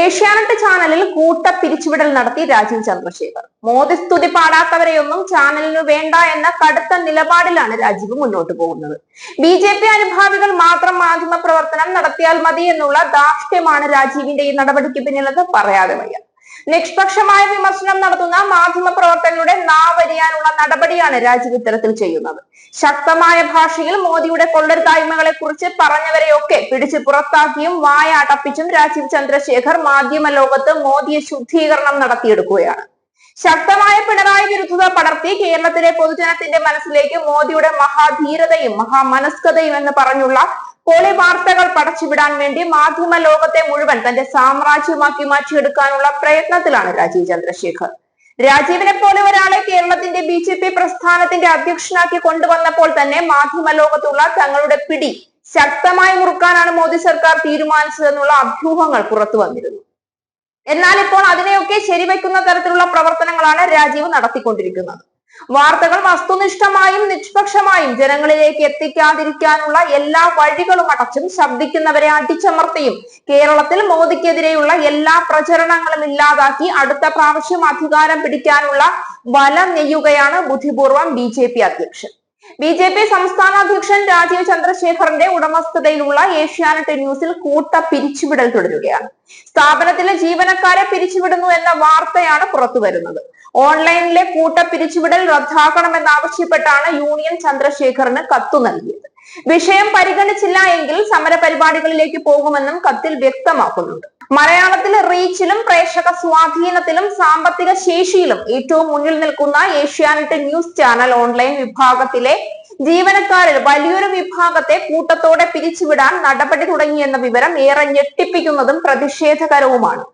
ഏഷ്യാനെറ്റ് ചാനലിൽ കൂട്ട പിരിച്ചുവിടൽ നടത്തി രാജീവ് ചന്ദ്രശേഖർ. മോദി സ്തുതി പാടാത്തവരെയൊന്നും ചാനലിനു വേണ്ട എന്ന കടുത്ത നിലപാടിലാണ് രാജീവ് മുന്നോട്ട് പോകുന്നത്. ബി ജെ പി അനുഭാവികൾ മാത്രം മാധ്യമ പ്രവർത്തനം നടത്തിയാൽ മതി എന്നുള്ള ധാർഷ്ട്യമാണ് രാജീവിന്റെ ഈ നടപടിക്ക് പിന്നിലെന്ന് പറയാതെ വയ്യ. നിഷ്പക്ഷമായ വിമർശനം നടത്തുന്ന മാധ്യമ പ്രവർത്തകരുടെ നാവരിയാനുള്ള നടപടിയാണ് രാജീവ് ഇത്തരത്തിൽ ചെയ്യുന്നത്. ശക്തമായ ഭാഷയിൽ മോദിയുടെ കൊള്ളരുതായ്മകളെ കുറിച്ച് പറഞ്ഞവരെയൊക്കെ പിടിച്ച് പുറത്താക്കിയും വായ അടപ്പിച്ചും രാജീവ് ചന്ദ്രശേഖർ മാധ്യമ ലോകത്ത് മോദിയെ ശുദ്ധീകരണം നടത്തിയെടുക്കുകയാണ്. ശക്തമായ പിണറായി വിരുദ്ധത പടർത്തി കേരളത്തിലെ പൊതുജനത്തിന്റെ മനസ്സിലേക്ക് മോദിയുടെ മഹാധീരതയും മഹാമനസ്കതയും എന്ന് പറഞ്ഞുള്ള പോളി വാർത്തകൾ പടച്ചുവിടാൻ വേണ്ടി മാധ്യമ ലോകത്തെ മുഴുവൻ തന്റെ സാമ്രാജ്യമാക്കി മാറ്റിയെടുക്കാനുള്ള പ്രയത്നത്തിലാണ് രാജീവ് ചന്ദ്രശേഖർ. രാജീവിനെ പോലെ ഒരാളെ കേരളത്തിന്റെ ബി ജെ പി പ്രസ്ഥാനത്തിന്റെ അധ്യക്ഷനാക്കി കൊണ്ടുവന്നപ്പോൾ തന്നെ മാധ്യമ ലോകത്തുള്ള തങ്ങളുടെ പിടി ശക്തമായി മുറുക്കാനാണ് മോദി സർക്കാർ തീരുമാനിച്ചതെന്നുള്ള അഭ്യൂഹങ്ങൾ പുറത്തു വന്നിരുന്നു. എന്നാൽ ഇപ്പോൾ അതിനെയൊക്കെ ശരിവെക്കുന്ന തരത്തിലുള്ള പ്രവർത്തനങ്ങളാണ് രാജീവ് നടത്തിക്കൊണ്ടിരിക്കുന്നത്. വാർത്തകൾ വസ്തുനിഷ്ഠമായും നിഷ്പക്ഷമായും ജനങ്ങളിലേക്ക് എത്തിക്കാതിരിക്കാനുള്ള എല്ലാ വഴികളും അടച്ചും ശബ്ദിക്കുന്നവരെ അടിച്ചമർത്തിയും കേരളത്തിൽ മോദിക്കെതിരെയുള്ള എല്ലാ പ്രചരണങ്ങളും ഇല്ലാതാക്കി അടുത്ത പ്രാവശ്യം അധികാരം പിടിക്കാനുള്ള വല നെയ്യുകയാണ് ബുദ്ധിപൂർവം ബി അധ്യക്ഷൻ. ബി ജെ പി സംസ്ഥാന അധ്യക്ഷൻ രാജീവ് ചന്ദ്രശേഖറിന്റെ ഉടമസ്ഥതയിലുള്ള ഏഷ്യാനെറ്റ് ന്യൂസിൽ കൂട്ട പിരിച്ചുവിടൽ തുടരുകയാണ്. സ്ഥാപനത്തിലെ ജീവനക്കാരെ പിരിച്ചുവിടുന്നു എന്ന വാർത്തയാണ് പുറത്തു വരുന്നത് ഓൺലൈനിലെ കൂട്ട പിരിച്ചുവിടൽ റദ്ദാക്കണമെന്നാവശ്യപ്പെട്ടാണ് യൂണിയൻ ചന്ദ്രശേഖറിന് കത്തു നൽകിയത്. വിഷയം പരിഗണിച്ചില്ല എങ്കിൽ സമര പരിപാടികളിലേക്ക് പോകുമെന്നും കത്തിൽ വ്യക്തമാക്കുന്നുണ്ട്. മലയാളത്തിൽ റീച്ചിലും പ്രേക്ഷക സ്വാധീനത്തിലും സാമ്പത്തിക ശേഷിയിലും ഏറ്റവും മുന്നിൽ നിൽക്കുന്ന ഏഷ്യാനെറ്റ് ന്യൂസ് ചാനൽ ഓൺലൈൻ വിഭാഗത്തിലെ ജീവനക്കാരിൽ വലിയൊരു വിഭാഗത്തെ കൂട്ടത്തോടെ പിരിച്ചുവിടാൻ നടപടി തുടങ്ങിയെന്ന വിവരം ഏറെ ഞെട്ടിപ്പിക്കുന്നതും പ്രതിഷേധകരവുമാണ്.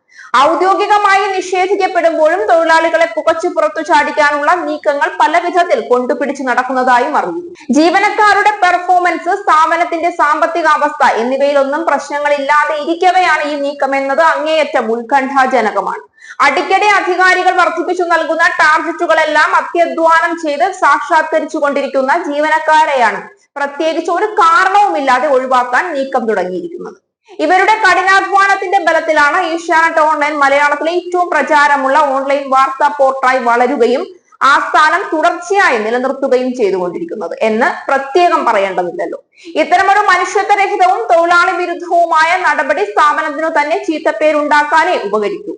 ഔദ്യോഗികമായി നിഷേധിക്കപ്പെടുമ്പോഴും തൊഴിലാളികളെ പുകച്ചു പുറത്തു ചാടിക്കാനുള്ള നീക്കങ്ങൾ പല വിധത്തിൽ കൊണ്ടുപിടിച്ച് നടക്കുന്നതായും അറിഞ്ഞു ജീവനക്കാരുടെ പെർഫോമൻസ് സ്ഥാപനത്തിന്റെ സാമ്പത്തിക അവസ്ഥ എന്നിവയിലൊന്നും പ്രശ്നങ്ങളില്ലാതെ ഇരിക്കവെയാണ് ഈ നീക്കം എന്നത് അങ്ങേയറ്റം ഉത്കണ്ഠാജനകമാണ്. അടിക്കടി അധികാരികൾ വർദ്ധിപ്പിച്ചു നൽകുന്ന ടാർഗറ്റുകളെല്ലാം അത്യധ്വാനം ചെയ്ത് സാക്ഷാത്കരിച്ചു കൊണ്ടിരിക്കുന്ന ജീവനക്കാരെയാണ് പ്രത്യേകിച്ച് ഒരു കാരണവുമില്ലാതെ ഒഴിവാക്കാൻ നീക്കം തുടങ്ങിയിരിക്കുന്നത്. ഇവരുടെ കഠിനാധ്വാനത്തിന്റെ ബലത്തിലാണ് ഏഷ്യാനെറ്റ് ഓൺലൈൻ മലയാളത്തിലെ ഏറ്റവും പ്രചാരമുള്ള ഓൺലൈൻ വാർത്താ പോർട്ടായി വളരുകയും ആ സ്ഥാനം തുടർച്ചയായി നിലനിർത്തുകയും ചെയ്തുകൊണ്ടിരിക്കുന്നത് എന്ന് പ്രത്യേകം പറയേണ്ടതില്ലല്ലോ. ഇത്തരമൊരു മനുഷ്യത്വരഹിതവും തൊഴിലാളി വിരുദ്ധവുമായ നടപടി സ്ഥാപനത്തിനു തന്നെ ചീത്തപ്പേരുണ്ടാക്കാനേ ഉപകരിക്കൂ.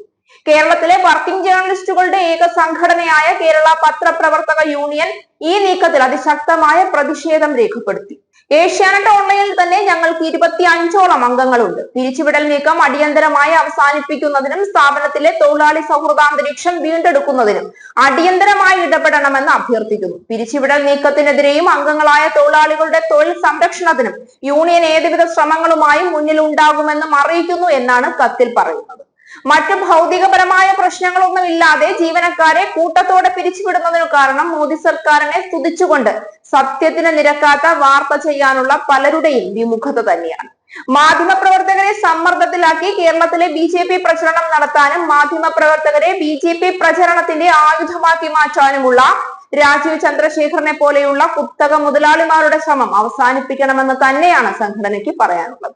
കേരളത്തിലെ വർക്കിംഗ് ജേർണലിസ്റ്റുകളുടെ ഏക സംഘടനയായ കേരള പത്രപ്രവർത്തക യൂണിയൻ ഈ നീക്കത്തിൽ അതിശക്തമായ പ്രതിഷേധം രേഖപ്പെടുത്തി. ഏഷ്യാനെറ്റ് ഓൺലൈനിൽ തന്നെ ഞങ്ങൾക്ക് ഇരുപത്തി അഞ്ചോളം അംഗങ്ങളുണ്ട്. പിരിച്ചുവിടൽ നീക്കം അടിയന്തരമായി അവസാനിപ്പിക്കുന്നതിനും സ്ഥാപനത്തിലെ തൊഴിലാളി സൗഹൃദാന്തരീക്ഷം വീണ്ടെടുക്കുന്നതിനും അടിയന്തരമായി ഇടപെടണമെന്ന് അഭ്യർത്ഥിക്കുന്നു. പിരിച്ചുവിടൽ നീക്കത്തിനെതിരെയും അംഗങ്ങളായ തൊഴിലാളികളുടെ തൊഴിൽ സംരക്ഷണത്തിനും യൂണിയൻ ഏതുവിധ ശ്രമങ്ങളുമായും മുന്നിലുണ്ടാകുമെന്നും അറിയിക്കുന്നു എന്നാണ് കത്തിൽ പറയുന്നത്. മറ്റു ഭൗതികപരമായ പ്രശ്നങ്ങളൊന്നും ഇല്ലാതെ ജീവനക്കാരെ കൂട്ടത്തോടെ പിരിച്ചുവിടുന്നതിന് കാരണം മോദി സർക്കാരിനെ സ്തുതിച്ചുകൊണ്ട് സത്യത്തിന് നിരക്കാത്ത വാർത്ത ചെയ്യാനുള്ള പലരുടെയും വിമുഖത തന്നെയാണ്. മാധ്യമപ്രവർത്തകരെ സമ്മർദ്ദത്തിലാക്കി കേരളത്തിലെ ബി ജെ പി പ്രചരണം നടത്താനും മാധ്യമപ്രവർത്തകരെ ബി ജെ പി പ്രചരണത്തിന്റെ ആയുധമാക്കി മാറ്റാനുമുള്ള രാജീവ് ചന്ദ്രശേഖരനെ പോലെയുള്ള കുത്തക മുതലാളിമാരുടെ ശ്രമം അവസാനിപ്പിക്കണമെന്ന് തന്നെയാണ് സംഘടനയ്ക്ക് പറയാനുള്ളത്.